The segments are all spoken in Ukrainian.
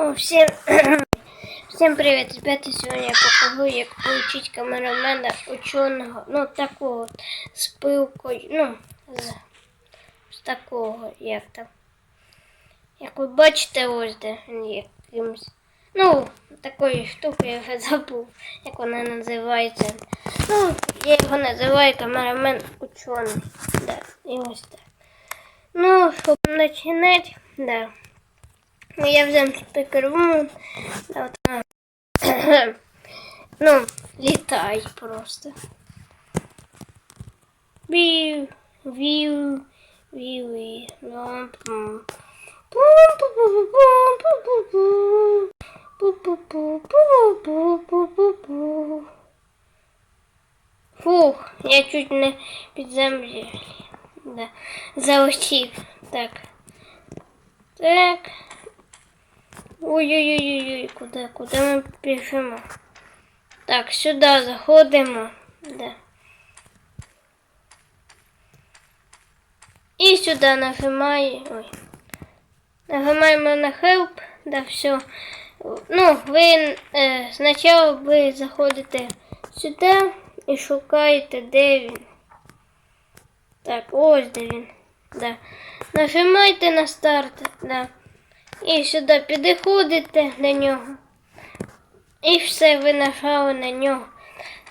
О, всем, всем привет, ребята! Сегодня я покажу, як получить камерамена ученого, ну такого з пилкою, ну, з, з такого, як там. Як ви бачите, ось де він якимсь. Ну, такої штуки я вже забув, як вона називається. Ну, я його називаю камерамен учений. Да, і ось так. Ну, щоб починати, да. Ну, я взяв вона. ну, літай просто. Вів, вів, вів, пум. Пу-пу-пу-пу-пу-пу-пу. Фух, я чуть не під землю да, залетів. Так. Так. Ой-ой-ой, куди, куди ми біжимо? Так, сюди заходимо. Да. І сюди нажимаємо. Ой. Нажимаємо на help, да, все. Ну, ви е, спочатку ви заходите сюди і шукаєте, де він. Так, ось де він. Да. Нажимайте на старт, да. І сюди підходите до нього. І все, ви нажали на нього.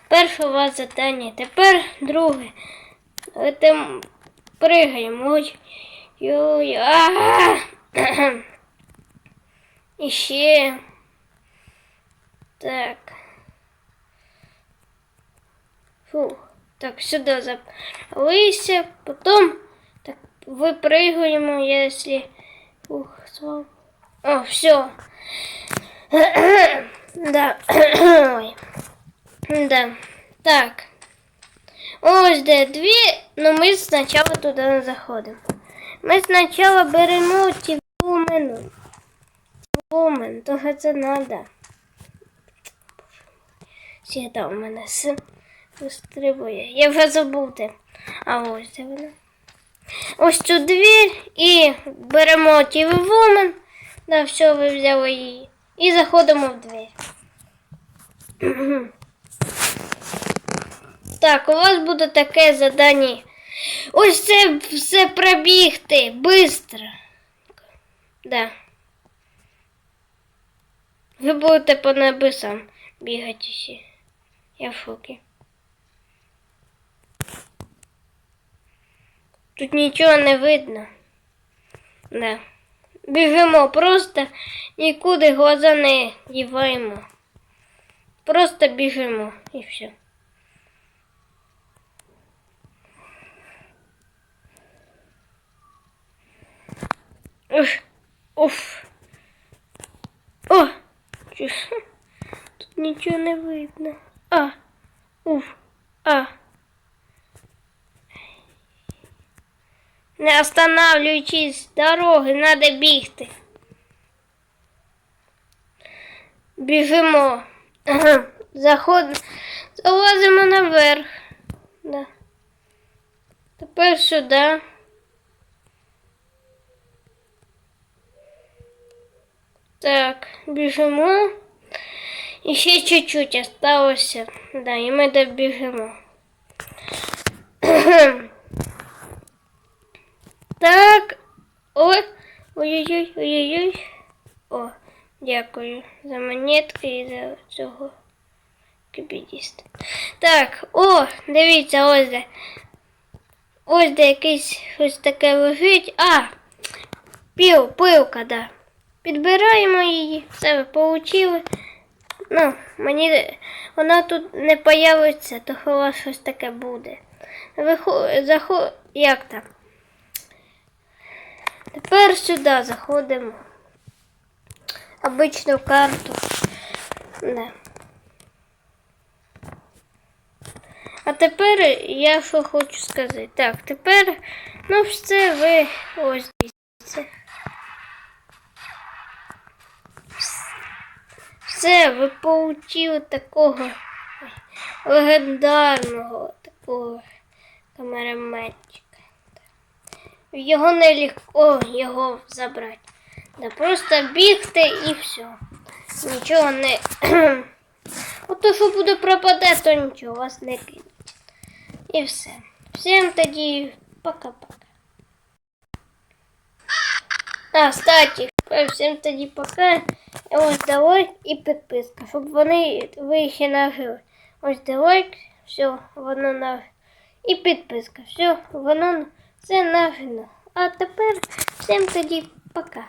Перше у вас задання. Тепер друге. Там пригаємо. І ще. Так. Фух. Так, сюди запалися, потім так випрыгуємо, если... Ух, слава. О, все. да. Ой. Да. Так. Ось де дві, но ми спочатку туди не заходимо. Ми спочатку беремо ті вумену. Вумен, того це треба. Сіда у мене вистрибує. Я вже забув де. А ось де вона. Ось цю двір і беремо TV Woman. Да, все, ви взяли її. І заходимо в двір. Так, у вас буде таке задання. Ось це все пробігти. Быстро. Да. Ви будете по небесам бігати всі. Я в шокі. Тут нічого не видно. Да. Біжимо, просто нікуди глаза не діваємо. Просто біжимо і все. Уф. Уф. О! Чу- Тут нічого не видно. А. Уф. А. Не останавливаючись дороги, треба бігти. Біжимо. Ага. Заходимо. Залазимо наверх. Да. Тепер сюди. Так, біжимо. І ще чуть-чуть осталося. Да, і ми добіжимо. Так. Ой. Ой-ой-ой, ой-ой-ой. О, дякую за монетки і за цього кибідіста. Так, о, дивіться, ось де. Ось де якийсь ось таке лежить. А! Піл, пилка, да. Підбираємо її, все ви получили. Ну, мені вона тут не появиться, то вас щось таке буде. Вихо... Захо... Як там? Тепер сюди заходимо. Обичну карту. Да. А тепер я що хочу сказати. Так, тепер, ну все ви ось дивіться. Все, ви получили такого легендарного такого камераменчика. Його нелегко його забрати. Да просто бігти і все. Нічого не. Ото що буде пропадати, то нічого вас не кинуть. І все. Всім тоді пока-пока. А, кстати, всім тоді пока. Ось до лайк і підписка, щоб вони ви ще нажили. Ось лайк, все, воно на. І підписка, все, воно все нажено. А тепер всім тоді пока.